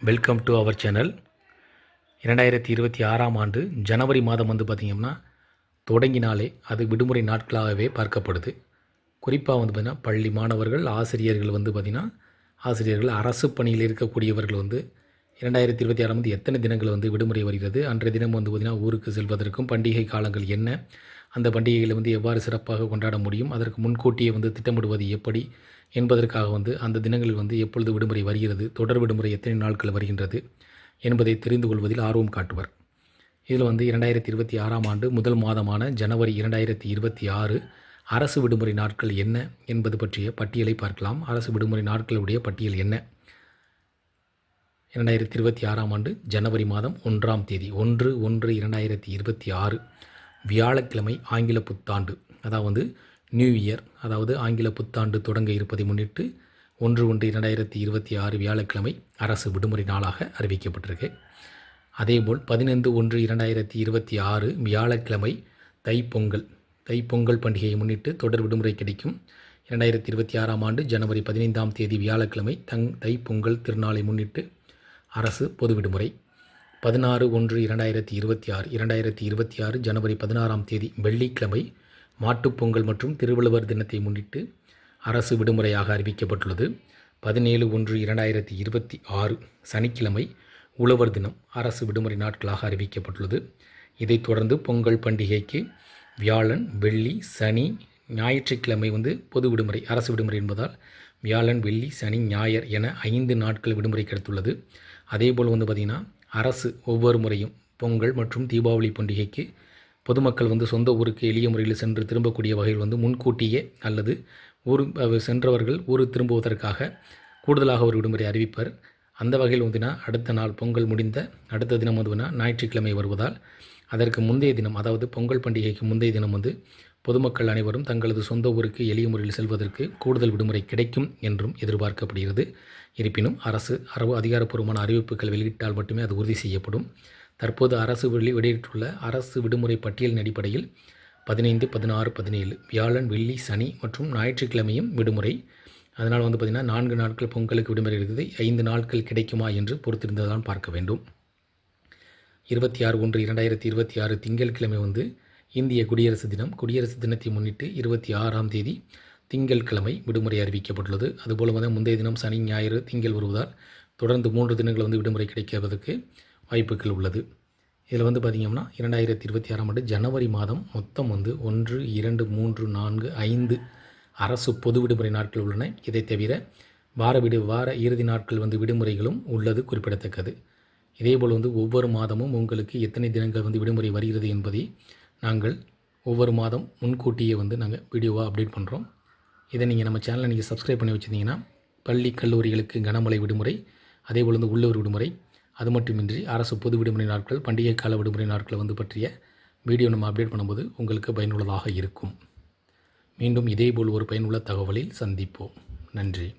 Welcome to our channel இரண்டாயிரத்தி இருபத்தி ஆறாம் ஆண்டு ஜனவரி மாதம் வந்து பார்த்திங்கன்னா தொடங்கினாலே அது விடுமுறை நாட்களாகவே பார்க்கப்படுது. குறிப்பாக வந்து பார்த்திங்கன்னா பள்ளி மாணவர்கள் ஆசிரியர்கள் வந்து பார்த்திங்கன்னா ஆசிரியர்கள் அரசு பணியில் இருக்கக்கூடியவர்கள் வந்து இரண்டாயிரத்தி இருபத்தி ஆறாம் வந்து எத்தனை தினங்கள் வந்து விடுமுறை வருகிறது அன்றைய தினம் வந்து பார்த்திங்கன்னா ஊருக்கு செல்வதற்கும் பண்டிகை காலங்கள் என்ன அந்த பண்டிகைகளை வந்து எவ்வாறு சிறப்பாக கொண்டாட முடியும் அதற்கு முன்கூட்டியே வந்து திட்டமிடுவது எப்படி என்பதற்காக வந்து அந்த தினங்களில் வந்து எப்பொழுது விடுமுறை வருகிறது தொடர் விடுமுறை எத்தனை நாட்கள் வருகின்றது என்பதை தெரிந்து கொள்வதில் ஆர்வம் காட்டுவர். இதில் வந்து இரண்டாயிரத்தி இருபத்தி ஆறாம் ஆண்டு முதல் மாதமான ஜனவரி இரண்டாயிரத்தி இருபத்தி ஆறு அரசு விடுமுறை நாட்கள் என்ன என்பது பற்றிய பட்டியலை பார்க்கலாம். அரசு விடுமுறை நாட்களுடைய பட்டியல் என்ன? இரண்டாயிரத்தி இருபத்தி ஆறாம் ஆண்டு ஜனவரி மாதம் ஒன்றாம் தேதி ஒன்று ஒன்று இரண்டாயிரத்தி இருபத்தி ஆறு வியாழக்கிழமை ஆங்கில புத்தாண்டு. அதாவது நியூ இயர் அதாவது ஆங்கில புத்தாண்டு தொடங்க இருப்பதை முன்னிட்டு ஒன்று ஒன்று இரண்டாயிரத்தி இருபத்தி ஆறு வியாழக்கிழமை அரசு விடுமுறை நாளாக அறிவிக்கப்பட்டிருக்கு. அதேபோல் பதினைந்து ஒன்று இரண்டாயிரத்தி இருபத்தி ஆறு வியாழக்கிழமை தைப்பொங்கல் தைப்பொங்கல் பண்டிகையை முன்னிட்டு தொடர் விடுமுறை கிடைக்கும். இரண்டாயிரத்தி இருபத்தி ஆறாம் ஆண்டு ஜனவரி பதினைந்தாம் தேதி வியாழக்கிழமை தங் தைப்பொங்கல் திருநாளை முன்னிட்டு அரசு பொது விடுமுறை. பதினாறு ஒன்று இரண்டாயிரத்தி இருபத்தி ஆறு இரண்டாயிரத்தி இருபத்தி ஆறு ஜனவரி பதினாறாம் தேதி வெள்ளிக்கிழமை மாட்டுப்பொங்கல் மற்றும் திருவள்ளுவர் தினத்தை முன்னிட்டு அரசு விடுமுறையாக அறிவிக்கப்பட்டுள்ளது. பதினேழு ஒன்று இரண்டாயிரத்தி இருபத்தி ஆறு சனிக்கிழமை உழவர் தினம் அரசு விடுமுறை நாட்களாக அறிவிக்கப்பட்டுள்ளது. இதைத் தொடர்ந்து பொங்கல் பண்டிகைக்கு வியாழன் வெள்ளி சனி ஞாயிற்றுக்கிழமை வந்து பொது விடுமுறை அரசு விடுமுறை என்பதால் வியாழன் வெள்ளி சனி ஞாயர் என ஐந்து நாட்கள் விடுமுறை கிடைத்துள்ளது. அதேபோல் வந்து பார்த்திங்கன்னா அரசு ஒவ்வொரு முறையும் பொங்கல் மற்றும் தீபாவளி பண்டிகைக்கு பொதுமக்கள் வந்து சொந்த ஊருக்கு எளிய முறையில் சென்று திரும்பக்கூடிய வகையில் வந்து முன்கூட்டியே அல்லது ஊர் சென்றவர்கள் ஊர் திரும்புவதற்காக கூடுதலாக ஒரு விடுமுறை அறிவிப்பர். அந்த வகையில் வந்துனா அடுத்த நாள் பொங்கல் முடிந்த அடுத்த தினம் வந்துனா ஞாயிற்றுக்கிழமை வருவதால் அதற்கு முந்தைய தினம் அதாவது பொங்கல் பண்டிகைக்கு முந்தைய தினம் வந்து பொதுமக்கள் அனைவரும் தங்களது சொந்த ஊருக்கு எளிய முறையில் செல்வதற்கு கூடுதல் விடுமுறை கிடைக்கும் என்றும் எதிர்பார்க்கப்படுகிறது. இருப்பினும் அரசு அரபு அதிகாரப்பூர்வமான அறிவிப்புகள் வெளியிட்டால் மட்டுமே அது உறுதி செய்யப்படும். தற்போது அரசு வெளி வெளியிட்டுள்ள அரசு விடுமுறை பட்டியலின் அடிப்படையில் பதினைந்து பதினாறு பதினேழு வியாழன் வெள்ளி சனி மற்றும் ஞாயிற்றுக்கிழமையும் விடுமுறை. அதனால் வந்து பார்த்திங்கன்னா நான்கு நாட்கள் பொங்கலுக்கு விடுமுறை இருக்குது. ஐந்து நாட்கள் கிடைக்குமா என்று பொறுத்திருந்ததான் பார்க்க வேண்டும். இருபத்தி ஆறு ஒன்று இரண்டாயிரத்தி இருபத்தி ஆறு திங்கட்கிழமை வந்து இந்திய குடியரசு தினம். குடியரசு தினத்தை முன்னிட்டு இருபத்தி ஆறாம் தேதி திங்கட்கிழமை விடுமுறை அறிவிக்கப்பட்டுள்ளது. அதுபோல் வந்து முந்தைய தினம் சனி ஞாயிறு திங்கள் வருவதால் தொடர்ந்து மூன்று தினங்கள் வந்து விடுமுறை கிடைக்கிறதுக்கு வாய்ப்புகள் உள்ளது. இதில் வந்து பார்த்திங்கன்னா இரண்டாயிரத்தி இருபத்தி ஆறாம் ஆண்டு ஜனவரி மாதம் மொத்தம் வந்து ஒன்று இரண்டு மூன்று நான்கு ஐந்து அரசு பொது விடுமுறை நாட்கள் உள்ளன. இதை தவிர வார விடு வார இறுதி நாட்கள் வந்து விடுமுறைகளும் உள்ளது குறிப்பிடத்தக்கது. இதேபோல் வந்து ஒவ்வொரு மாதமும் உங்களுக்கு எத்தனை தினங்கள் வந்து விடுமுறை வருகிறது என்பதை நாங்கள் ஒவ்வொரு மாதம் முன்கூட்டியே வந்து நாங்கள் வீடியோவாக அப்டேட் பண்ணுறோம் இதை நீங்கள் நம்ம சேனலை நீங்கள் சப்ஸ்கிரைப் பண்ணி வச்சுருந்தீங்கன்னா பள்ளி கல்லூரிகளுக்கு கனமழை விடுமுறை அதேபோல் வந்து உள்ளூர் விடுமுறை அது மட்டுமின்றி அரசு பொது விடுமுறை நாட்கள் பண்டிகை கால விடுமுறை நாட்களை வந்து பற்றிய வீடியோ நம்ம அப்டேட் பண்ணும்போது உங்களுக்கு பயனுள்ளதாக இருக்கும். மீண்டும் இதேபோல் ஒரு பயனுள்ள தகவலில் சந்திப்போம். நன்றி.